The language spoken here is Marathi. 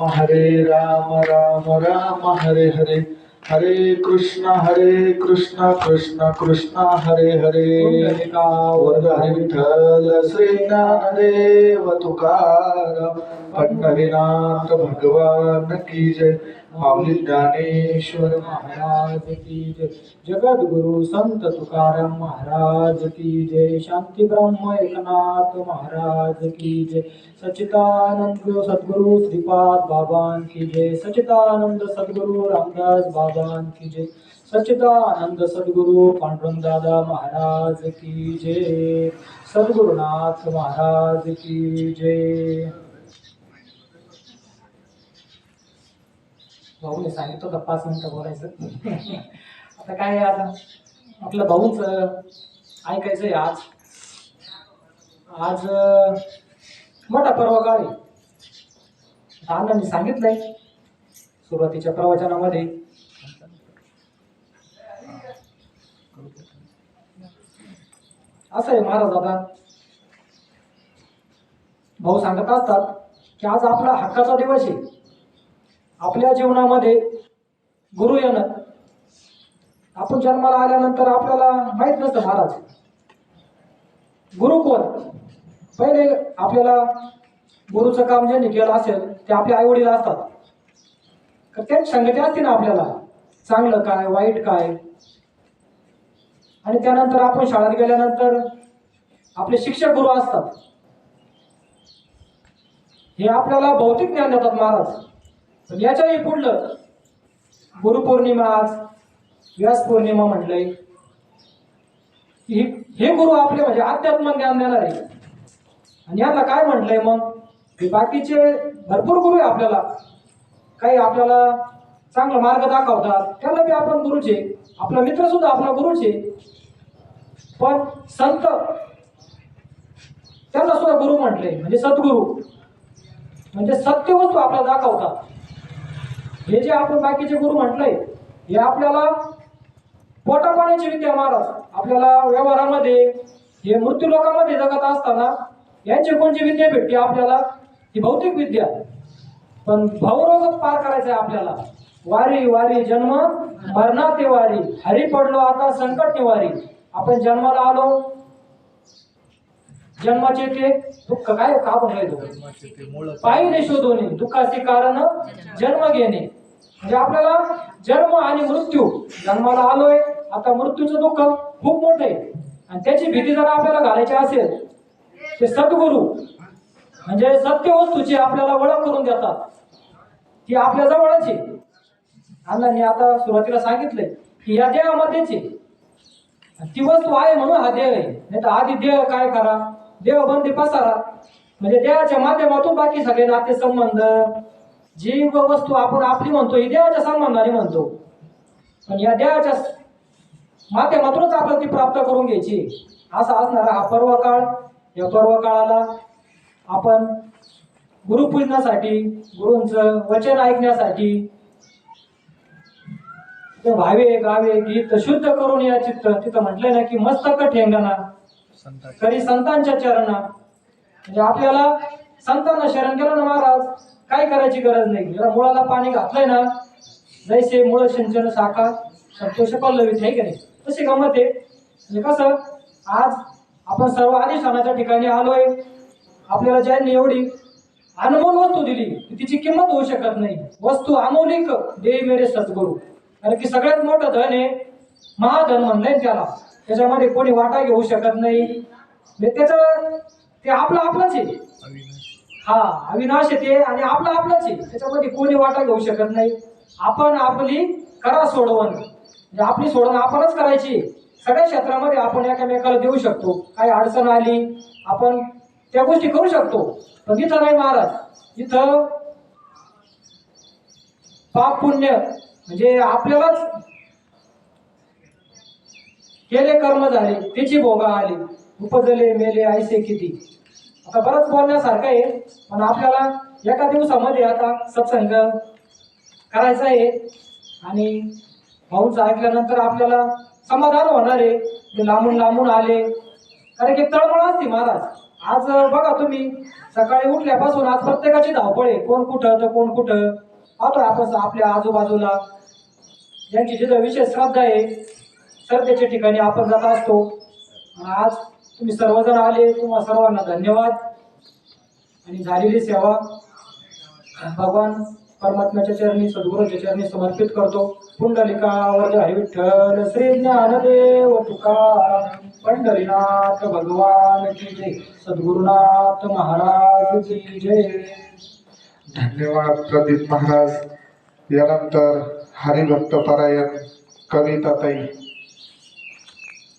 हरे राम राम राम हरे हरे. हरे कृष्ण हरे कृष्ण कृष्ण कृष्ण हरे हरे. वरद हरे विठ्ठल श्री ज्ञानदेव तुकाराम. पंढरीनाथ भगवान की जय. माऊली ज्ञानेश्वर महाराज की जय। जगद्गुरु संत तुकाराम महाराज की जय। शांती ब्रह्म एकनाथ महाराज की जय। सच्चिदानंद सद्गुरु श्रीपाद बाबान की जय। सच्चिदानंद सद्गुरु रामदास बाबान की जय। सच्चिदानंद सद्गुरु पांडुरंग दादा महाराज की जय। सद्गुरुनाथ महाराज की जय। भाऊने सांगितलं होतं पाच मिनिटं बोलायचं. आता काय आहे आता? आपलं भाऊच ऐकायचं आहे आज. आज मोठा पर्व काळ आहे अण्णांनी सांगितलंय सुरुवातीच्या प्रवचनामध्ये. असं आहे महाराज आता. भाऊ सांगत असतात की आज आपला हक्काचा दिवस आहे. आपल्या जीवनामध्ये गुरु येणं. आपण जन्माला आल्यानंतर आपल्याला माहीत नसतं महाराज. गुरु कोण? पहिले आपल्याला गुरुचं काम ज्यांनी केलं असेल ते आपले आई वडील असतात. तर त्याच संगती असते ना आपल्याला चांगलं काय वाईट काय? आणि त्यानंतर आपण शाळेत गेल्यानंतर आपले शिक्षक गुरु असतात. हे आपल्याला भौतिक ज्ञान देतात महाराज. पण याच्याही पुढलं गुरुपौर्णिमा आज व्यास पौर्णिमा म्हटलंय. हे- हे गुरु आपले म्हणजे अध्यात्म ज्ञान देणार आहे आणि याला काय म्हटलंय मग? हे बाकीचे भरपूर गुरु आहे आपल्याला. काही आपल्याला चांगला मार्ग दाखवतात. त्याला बी आपण गुरुचे आपला मित्र सुद्धा आपला गुरुचे. पण संत त्यांना सुद्धा गुरु म्हटले म्हणजे सद्गुरु. म्हणजे सत्य वस्तू आपल्याला दाखवतात. हे जे आपण बाकीचे गुरु म्हटलंय हे आपल्याला पोटापाण्याची विद्या महाराज आपल्याला व्यवहारामध्ये हे मृत्यू लोकांमध्ये जगत असताना यांची कोणची विद्या भेटते आपल्याला? ही भौतिक विद्या. पण भावरोग पार करायचा आहे आपल्याला. वारी वारी जन्म मरणा ते वारी. हरी पडलो आता संकट निवारी आपण जन्माला आलो जन्माचे ते दुःख काय? का बनवायचो? पाहिजे शोधवणे दुःखाचे कारण जन्म घेणे. म्हणजे आपल्याला जन्म आणि मृत्यू जन्माला आलोय आता मृत्यूचं दुःख खूप मोठं आहे. आणि त्याची भीती जर आपल्याला घालायची असेल ते सद्गुरू म्हणजे सत्य वस्तूची आपल्याला ओळख करून देतात. ती आपल्या जवळच अण्णांनी आता सुरुवातीला सांगितलंय की या देहामध्येच ती वस्तू आहे म्हणून हा देह आहे. नाही तर आधी देह काय करा? देवबंदी पसारा. म्हणजे देवाच्या माध्यमातून बाकी सगळे नाते संबंध जी व वस्तू आपण आपली म्हणतो ही देवाच्या संबंधाने म्हणतो. पण या देवाच्या माध्यमातूनच आपल्याला ती प्राप्त करून घ्यायची. असा असणारा हा पर्व काळ. या पर्व काळाला आपण गुरुपूजनासाठी गुरूंचं वचन ऐकण्यासाठी ते व्हावे गावे गीत शुद्ध करून या चित्त तिथं म्हटलंय ना की मस्तक ठेंगणा. तरी संतांच्या चरणा म्हणजे आपल्याला संतांना शरण केलं ना महाराज काय करायची गरज नाही. जरा मुळाला पाणी घातलंय ना जैसे मुळ सिंचन शाखा संतोष पल्लवीत आहे की नाही? तशी गमत आहे. म्हणजे कसं आज आपण सर्व अधिष्ठानाच्या ठिकाणी आलोय. आपल्याला ज्यांनी एवढी अनमोल वस्तू दिली की तिची किंमत होऊ शकत नाही. वस्तू अमौलिक देई मेरे सद्गुरू. कारण की सगळ्यात मोठं धन आहे महाधन म्हणलंय त्याला. त्याच्यामध्ये कोणी वाटा घेऊ शकत नाही. म्हणजे त्याचं ते आपलं आपलंच आहे. हा अविनाश आहे ते आणि आपलं आपलंच आहे. त्याच्यामध्ये कोणी वाटा घेऊ शकत नाही. आपण आपली करा सोडवण. म्हणजे आपली सोडवण आपणच करायची सगळ्या क्षेत्रामध्ये आपण एकामेकाला देऊ शकतो. काही अडचण आली आपण त्या गोष्टी करू शकतो. पण इथं नाही महाराज. इथं पाप पुण्य म्हणजे आपल्यालाच केले कर्म झाले त्याची भोगा आली. उपजले मेले ऐसे किती? आता बरंच बोलण्यासारखं आहे पण आपल्याला एका दिवसामध्ये आता सत्संग करायचा आहे. आणि भाऊचं ऐकल्यानंतर आपल्याला समाधान होणार आहे. लांबून लांबून आले. कारण की तळमळ असते महाराज. आज बघा तुम्ही सकाळी उठल्यापासून आज प्रत्येकाची धावपळ आहे. कोण कुठं तर कोण कुठं. पाहतोय आपण आपल्या आजूबाजूला. ज्यांची जिथं विशेष श्रद्धा आहे श्रद्धेच्या ठिकाणी आपण जात असतो. आज तुम्ही सर्वजण आले तुम्हा सर्वांना धन्यवाद. आणि झालेली सेवा भगवान परमात्म्याच्या चरणी सद्गुरूच्या चरणी समर्पित करतो. पुंडलिका वर्ग हरिविठ्ठल श्री ज्ञानदेव तुका पंढरीनाथ भगवान की जय. सद्गुरुनाथ महाराज की जय. धन्यवाद प्रदीप महाराज. यानंतर हरिभक्त परायण कविताताई.